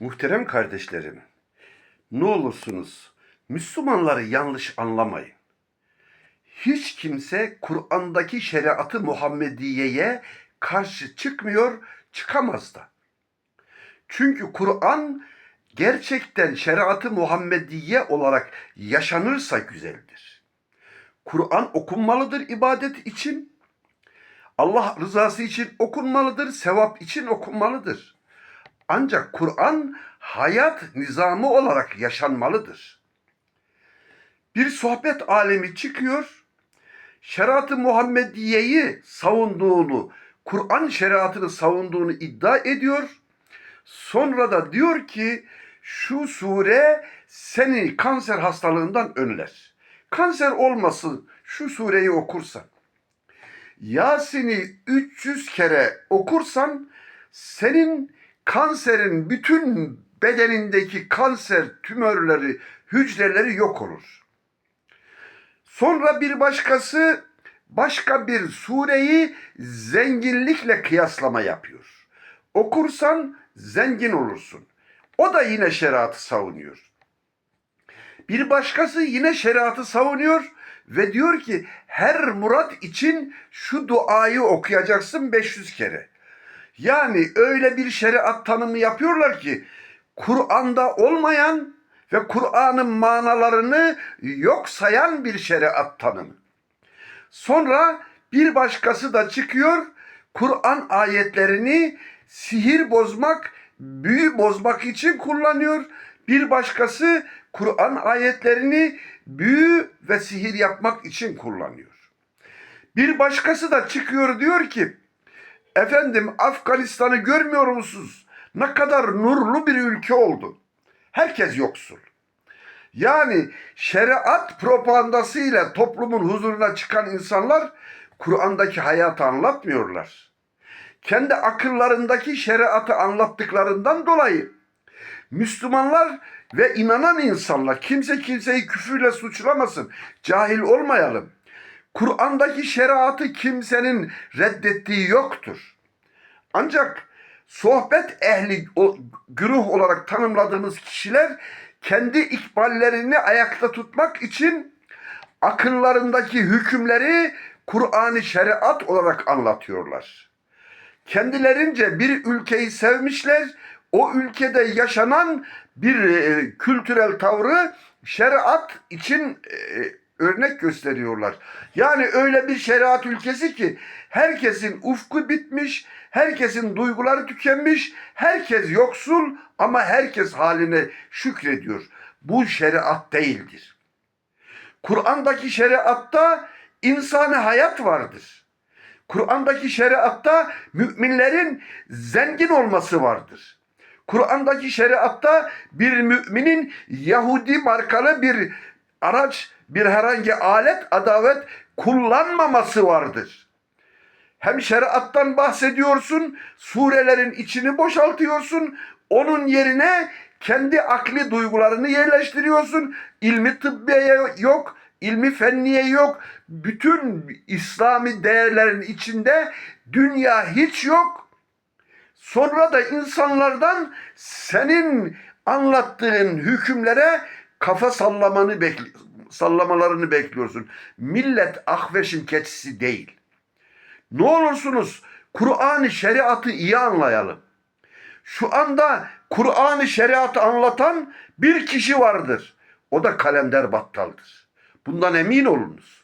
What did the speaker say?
Muhterem kardeşlerim, ne olursunuz Müslümanları yanlış anlamayın. Hiç kimse Kur'an'daki şeriatı Muhammediye'ye karşı çıkmıyor, çıkamaz da. Çünkü Kur'an gerçekten şeriatı Muhammediye olarak yaşanırsa güzeldir. Kur'an okunmalıdır ibadet için. Allah rızası için okunmalıdır, sevap için okunmalıdır. Ancak Kur'an hayat nizamı olarak yaşanmalıdır. Bir sohbet alemi çıkıyor, şeriat-ı Muhammediye'yi savunduğunu, Kur'an şeriatını savunduğunu iddia ediyor. Sonra da diyor ki şu sure seni kanser hastalığından önler. Kanser olmasın şu sureyi okursan. Yasin'i 300 kere okursan senin kanserin bütün bedenindeki kanser tümörleri, hücreleri yok olur. Sonra bir başkası başka bir sureyi zenginlikle kıyaslama yapıyor. Okursan zengin olursun. O da yine şeriatı savunuyor. Bir başkası yine şeriatı savunuyor ve diyor ki her murat için şu duayı okuyacaksın 500 kere. Yani öyle bir şeriat tanımı yapıyorlar ki Kur'an'da olmayan ve Kur'an'ın manalarını yok sayan bir şeriat tanımı. Sonra bir başkası da çıkıyor Kur'an ayetlerini sihir bozmak, büyü bozmak için kullanıyor. Bir başkası Kur'an ayetlerini büyü ve sihir yapmak için kullanıyor. Bir başkası da çıkıyor diyor ki efendim Afganistan'ı görmüyor musunuz? Ne kadar nurlu bir ülke oldu. Herkes yoksul. Yani şeriat propagandasıyla toplumun huzuruna çıkan insanlar Kur'an'daki hayatı anlatmıyorlar. Kendi akıllarındaki şeriatı anlattıklarından dolayı Müslümanlar ve inanan insanlar kimse kimseyi küfürle suçlamasın. Cahil olmayalım. Kur'an'daki şeriatı kimsenin reddettiği yoktur. Ancak sohbet ehli o, güruh olarak tanımladığımız kişiler kendi ikballerini ayakta tutmak için akıllarındaki hükümleri Kur'an-ı şeriat olarak anlatıyorlar. Kendilerince bir ülkeyi sevmişler, o ülkede yaşanan bir e, kültürel tavrı şeriat için e, örnek gösteriyorlar. Yani öyle bir şeriat ülkesi ki herkesin ufku bitmiş, herkesin duyguları tükenmiş, herkes yoksul ama herkes haline şükrediyor. Bu şeriat değildir. Kur'an'daki şeriatta insani hayat vardır. Kur'an'daki şeriatta müminlerin zengin olması vardır. Kur'an'daki şeriatta bir müminin Yahudi markalı bir araç, bir herhangi alet, adavet kullanmaması vardır. Hem şeriattan bahsediyorsun, surelerin içini boşaltıyorsun, onun yerine kendi akli duygularını yerleştiriyorsun. İlmi tıbbiye yok, ilmi fenniye yok. Bütün İslami değerlerin içinde dünya hiç yok. Sonra da insanlardan senin anlattığın hükümlere kafa sallamanı bekli sallamalarını bekliyorsun. Millet ahveşin keçisi değil. Ne olursunuz Kur'an-ı şeriatı iyi anlayalım. Şu anda Kur'an-ı şeriatı anlatan bir kişi vardır. O da kalender battaldır. Bundan emin olunuz.